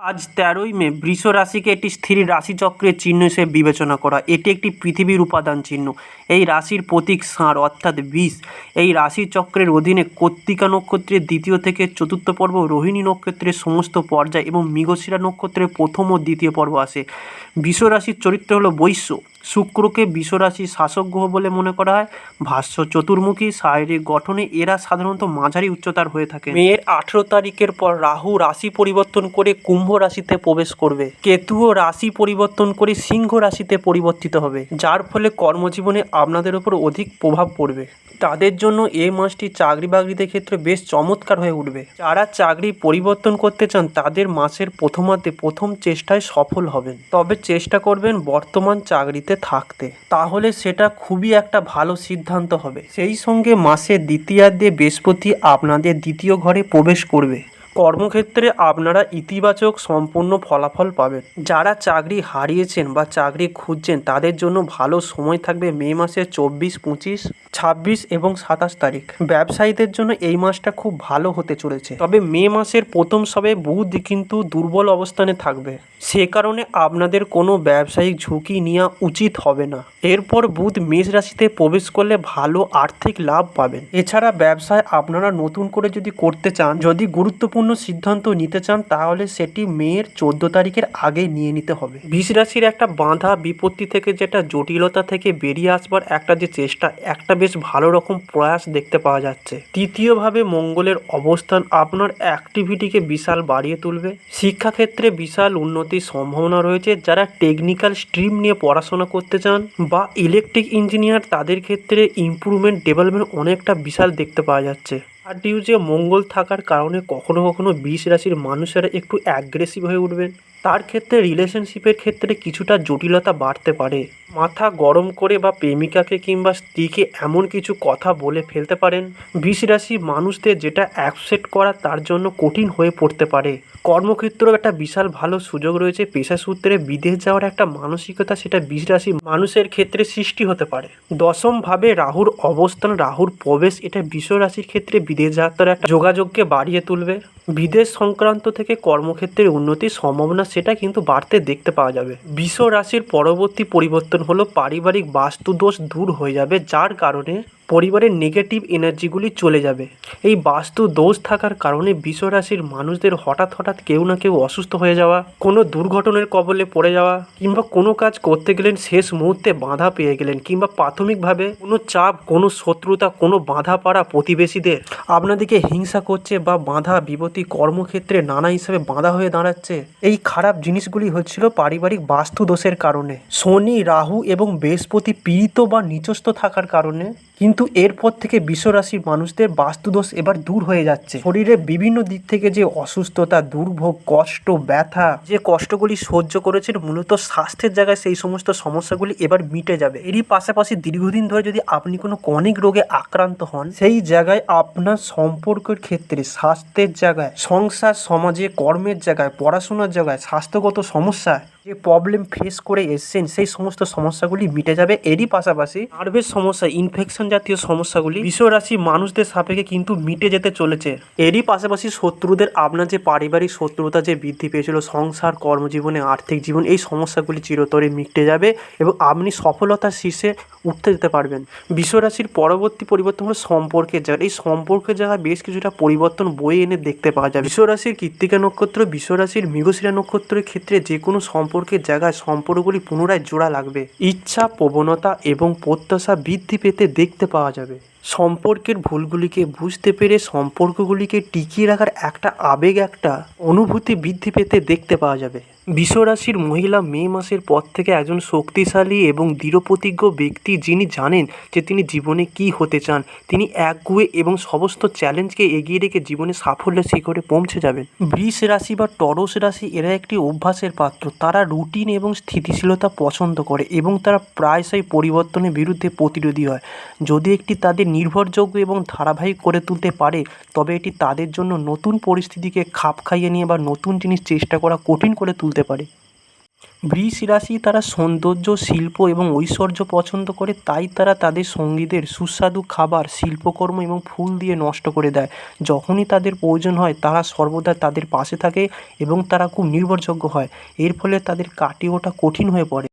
আজ তেরোই মে, বৃষ রাশিকে একটি স্থির রাশিচক্রের চিহ্ন হিসেবে বিবেচনা করা। এটি একটি পৃথিবীর উপাদান চিহ্ন। এই রাশির প্রতীক ষাঁড়, অর্থাৎ বিষ। এই রাশিচক্রের অধীনে কর্তিকা নক্ষত্রের দ্বিতীয় থেকে চতুর্থ পর্ব, রোহিণী নক্ষত্রের সমস্ত পর্যায় এবং মৃগশিরা নক্ষত্রের প্রথম ও দ্বিতীয় পর্ব আসে। বৃষ রাশির চরিত্র হলো বৈশ্য। শুক্রকে বিশ্বরাশির শাসক গ্রহ বলে মনে করা হয়। ভাষ্য চতুর্মুখী শারীরিক গঠনে এরা সাধারণত মাঝারি উচ্চতার হয়ে থাকে। মেয়ের আঠেরো তারিখের পর রাহু রাশি পরিবর্তন করে কুম্ভ রাশিতে প্রবেশ করবে। কেতুও রাশি পরিবর্তন করে সিংহ রাশিতে পরিবর্তিত হবে, যার ফলে কর্মজীবনে আপনাদের উপর অধিক প্রভাব পড়বে। তাদের জন্য এই মাসটি চাকরি বাকরিদের ক্ষেত্রে বেশ চমৎকার হয়ে উঠবে। যারা চাকরি পরিবর্তন করতে চান, তাদের মাসের প্রথমার্ধে প্রথম চেষ্টায় সফল হবেন। তবে চেষ্টা করবেন বর্তমান চাকরিতে থাকতে। তাহলে সেটা খুবই একটা ভালো সিদ্ধান্ত হবে। সেই সঙ্গে মাসের দ্বিতীয়ার্ধে বৃহস্পতি আপনাদের দ্বিতীয় ঘরে প্রবেশ করবে। কর্মক্ষেত্রে আপনারা ইতিবাচক সম্পূর্ণ ফলাফল পাবেন। যারা চাকরি হারিয়েছেন বা চাকরি খুঁজছেন, তাদের জন্য ভালো সময় থাকবে মে মাসের চব্বিশ, পঁচিশ। ছাব্বিশ এবং সাতাশ তারিখ। ব্যবসায়ীদের জন্য এই মাসটা খুব ভালো হতে চলেছে। তবে মে মাসের প্রথম সবে বুধ কিন্তু দুর্বল অবস্থানে থাকবে। সে কারণে আপনাদের কোনো ব্যবসায়িক ঝুঁকি নেওয়া উচিত হবে না। এরপর বুধ মেষ রাশিতে প্রবেশ করলে ভালো আর্থিক লাভ পাবেন। এছাড়া ব্যবসায় আপনারা নতুন করে যদি করতে চান, যদি গুরুত্বপূর্ণ সিদ্ধান্ত নিতে চান, তাহলে সেটি মেয়ের চোদ্দ তারিখের আগে নিয়ে নিতে হবে। বিষ রাশির একটা বাঁধা বিপত্তি থেকে যেটা জটিলতা থেকে বেরিয়ে আসবার একটা যে চেষ্টা, একটা বেশ ভালো রকম প্রয়াস দেখতে পাওয়া যাচ্ছে। তৃতীয়ভাবে মঙ্গলের অবস্থান আপনার অ্যাক্টিভিটিকে বিশাল বাড়িয়ে তুলবে। শিক্ষাক্ষেত্রে বিশাল উন্নতির সম্ভাবনা রয়েছে যারা টেকনিক্যাল স্ট্রিম নিয়ে পড়াশোনা করতে চান বা ইলেকট্রিক ইঞ্জিনিয়ার তাদের ক্ষেত্রে ইম্প্রুভমেন্ট ডেভেলপমেন্ট অনেকটা বিশাল দেখতে পাওয়া যাচ্ছে। আর ডিউজে মঙ্গল থাকার কারণে কখনো কখনো বিষ রাশির মানুষেরা একটু অ্যাগ্রেসিভ হয়ে উঠবেন। তার ক্ষেত্রে রিলেশনশিপের ক্ষেত্রে কিছুটা জটিলতা বাড়তে পারে। মাথা গরম করে বা প্রেমিকাকে কিংবা স্ত্রীকে এমন কিছু কথা বলে ফেলতে পারেন। বিষ রাশি মানুষদের যেটা অ্যাকসেপ্ট করা তার জন্য কঠিন হয়ে পড়তে পারে। কর্মক্ষেত্রেও একটা বিশাল ভালো সুযোগ রয়েছে। পেশা সূত্রে বিদেশ যাওয়ার একটা মানসিকতা সেটা বিষ রাশি মানুষের ক্ষেত্রে সৃষ্টি হতে পারে। দশমভাবে রাহুর অবস্থান, রাহুর প্রবেশ, এটা বিশ্ব রাশির ক্ষেত্রে বিদেশ যাত্রার একটা যোগাযোগকে বাড়িয়ে তুলবে। বিদেশ সংক্রান্ত থেকে কর্মক্ষেত্রের উন্নতির সম্ভাবনা সেটা কিন্তু বাড়তে দেখতে পাওয়া যাবে। বিশ্ব রাশির পরবর্তী পরিবর্তন হলো পারিবারিক বাস্তুদোষ দূর হয়ে যাবে, যার কারণে পরিবারের নেগেটিভ এনার্জিগুলি চলে যাবে। এই বাস্তু দোষ থাকার কারণে রাশির মানুষদের হঠাৎ হঠাৎ কেউ না কেউ অসুস্থ হয়ে যাওয়া, কোনো দুর্ঘটনার কবলে পড়ে যাওয়া, কিংবা কোনো কাজ করতে গেলেন শেষ মুহূর্তে বাধা পেয়ে গেলেন, কিংবা প্রাথমিকভাবে কোনো চাপ, কোনো শত্রুতা, কোনো বাধা পাড়া প্রতিবেশীদের আপনাদেরকে হিংসা করছে বা বাধা বিপত্তি কর্মক্ষেত্রে নানা হিসাবে বাধা হয়ে দাঁড়াচ্ছে। এই খারাপ জিনিসগুলি হচ্ছিল পারিবারিক বাস্তু দোষের কারণে। শনি, রাহু এবং বৃহস্পতি পীড়িত বা নিচস্থ থাকার কারণে, কিন্তু এরপর থেকে বিশ্বরাশির মানুষদের বাস্তুদোষ এবার দূর হয়ে যাচ্ছে। শরীরের বিভিন্ন দিক থেকে যে অসুস্থতা, দুর্ভোগ, কষ্ট, ব্যথা, যে কষ্টগুলি সহ্য করেছেন, মূলত স্বাস্থ্যের জায়গায় সেই সমস্ত সমস্যাগুলি এবার মিটে যাবে। এরই পাশাপাশি দীর্ঘদিন ধরে যদি আপনি কোনো কনিক রোগে আক্রান্ত হন, সেই জায়গায় আপনার সম্পর্কের ক্ষেত্রে, স্বাস্থ্যের জায়গায়, সংসার, সমাজে, কর্মের জায়গায়, পড়াশোনার জায়গায়, স্বাস্থ্যগত সমস্যা যে প্রবলেম ফেস করে এসছেন, সেই সমস্ত সমস্যাগুলি মিটে যাবে। এরই পাশাপাশি নার্ভের সমস্যা ইনফেকশন জাতীয় সমস্যাগুলি বিশ্বরাশি মানুষদের সাপেক্ষে কিন্তু মিটে যেতে চলেছে। এরই পাশাপাশি শত্রুদের আপনার যে পারিবারিক শত্রুতা যে বৃদ্ধি পেয়েছিল, সংসার, কর্মজীবনে, আর্থিক জীবন, এই সমস্যাগুলি চিরতরে মিটে যাবে এবং আপনি সফলতার শীর্ষে উঠতে যেতে পারবেন। বিশ্বরাশির পরবর্তী পরিবর্তন হলো সম্পর্কের জায়গা এই সম্পর্কের জায়গায় বেশ কিছুটা পরিবর্তন বয়ে এনে দেখতে পাওয়া যায়। বিশ্বরাশির কৃত্তিকা নক্ষত্র, বিশ্বরাশির মৃগশিরা নক্ষত্রের ক্ষেত্রে যে কোনো সম্পর্কের জায়গায় সম্পর্কগুলি পুনরায় জোড়া লাগবে। ইচ্ছা, প্রবণতা এবং প্রত্যাশা বৃদ্ধি পেতে দেখতে পাওয়া যাবে। সম্পর্কের ভুলগুলিকে বুঝতে পেরে সম্পর্কগুলিকে টিকিয়ে রাখার একটা আবেগ, একটা অনুভূতি বৃদ্ধি পেতে দেখতে পাওয়া যাবে। বিশ্বরাশির মহিলা মে মাসের পর থেকে একজন শক্তিশালী এবং দৃঢ়প্রতিজ্ঞ ব্যক্তি যিনি জানেন যে তিনি জীবনে কি হতে চান, তিনি একগুয়ে এবং সমস্ত চ্যালেঞ্জকে এগিয়ে রেখে জীবনে সাফল্যের শিখরে পৌঁছে যাবেন। বৃষ রাশি বা টরস রাশি এরা একটি অভ্যাসের পাত্র। তারা রুটিন এবং স্থিতিশীলতা পছন্দ করে এবং তারা প্রায়শই পরিবর্তনের বিরুদ্ধে প্রতিরোধী হয়। যদি একটি তাদের নির্ভরযোগ্য এবং ধারাবাহিক করে তুলতে পারে, তবে এটি তাদের জন্য নতুন পরিস্থিতিকে খাপ খাইয়ে নিয়ে বা নতুন জিনিস চেষ্টা করা কঠিন করে তুলতে পারে। বৃষ রাশি তারা সৌন্দর্য, শিল্প এবং ঐশ্বর্য পছন্দ করে, তাই তারা তাদের সঙ্গীদের সুস্বাদু খাবার, শিল্পকর্ম এবং ফুল দিয়ে নষ্ট করে দেয়। যখনই তাদের প্রয়োজন হয়, তারা সর্বদা তাদের পাশে থাকে এবং তারা খুব নির্ভরযোগ্য হয়। এর ফলে তাদের কাটিয়ে ওঠা কঠিন হয়ে পড়ে।